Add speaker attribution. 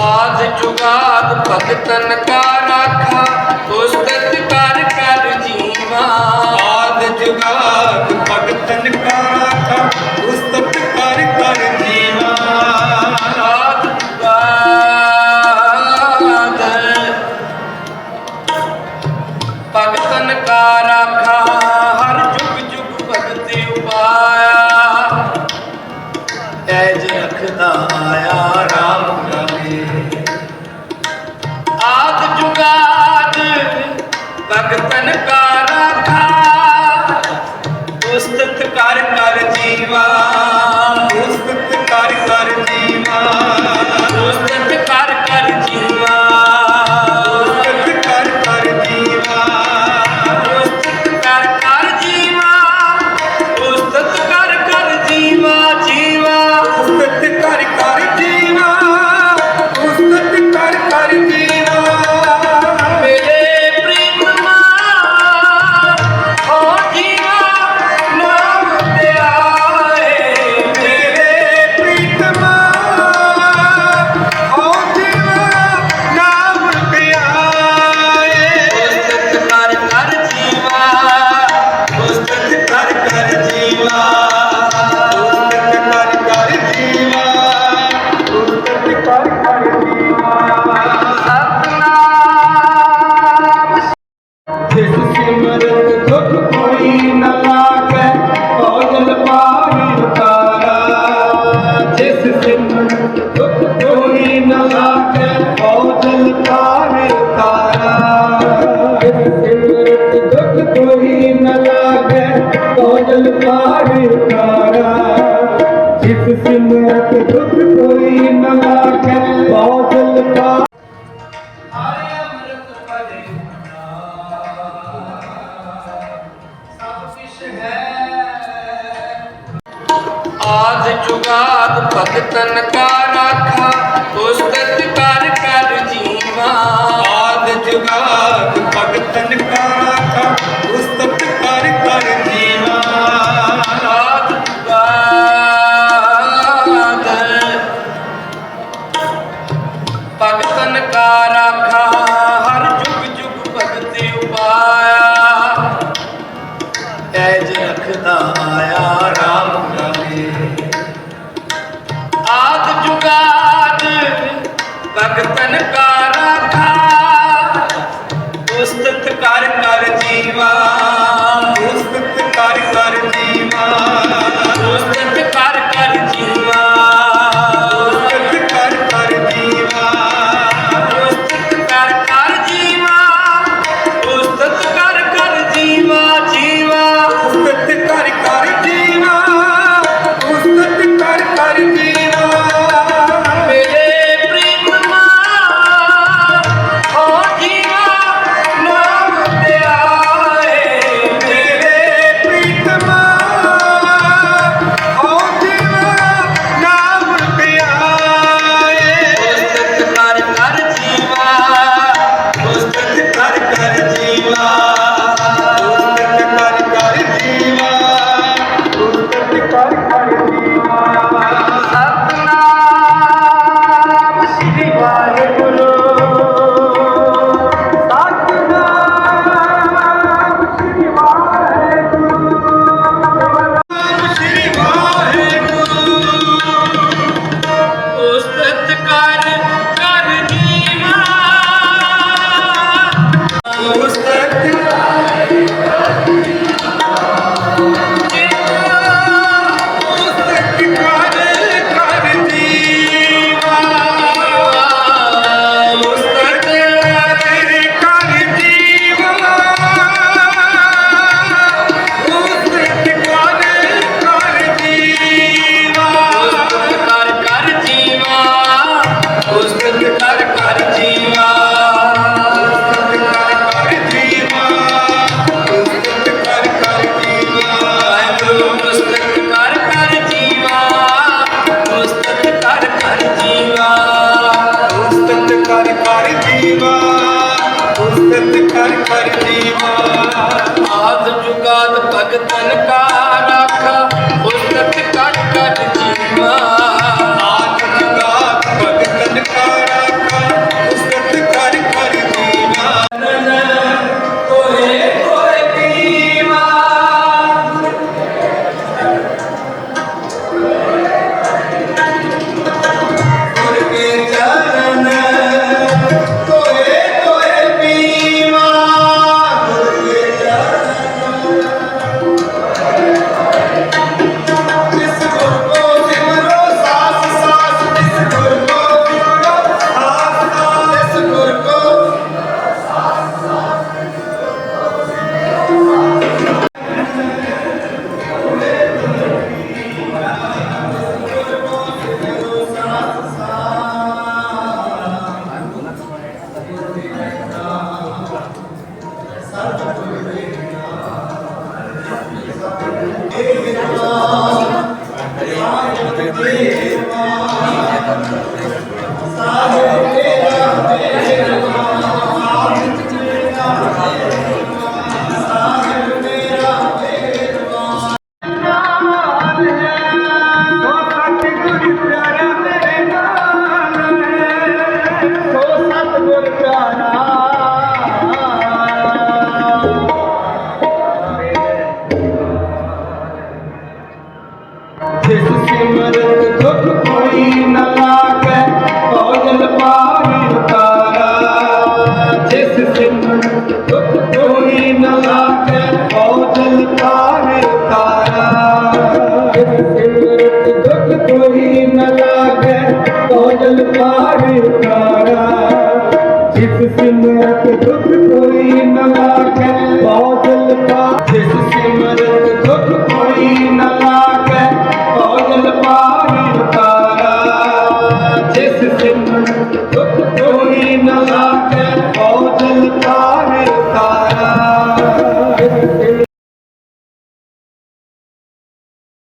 Speaker 1: ਆਦ ਜੁਗਾਦ ਭਗਤਨ ਕਾ ਰਾਖਾ ਉਸਤਤ ਕਰ ਕਰ ਜੀਵਾ।
Speaker 2: ਆਦ ਜੁਗਾਦ ਭਗਤਨ ਕਾ ਰਾਖਾ ਉਸਤਤ ਕਰ ਕਰ ਜੀਵਾ
Speaker 1: ਉਸਤਤ ਕਰ ਕਰ ਜੀਵਾ
Speaker 2: ਉਸਤਤ teu calor. ਜੀਵਾ
Speaker 1: ਉਸਤ ਕਰ ਕਰ ਜੀਵਾ ਆਦ ਜੁਗਾਦ ਭਗਤਨ ਕਾ ਰਾਖਾ।
Speaker 2: Thank you.
Speaker 1: ਜਲ ਪਾਰ ਤਾਰਾ
Speaker 2: ਜਿਸ ਸਿਮਰਤ ਦੁਖ ਕੋਈ ਨਾ ਲਾਗੇ ਬਹੁਤ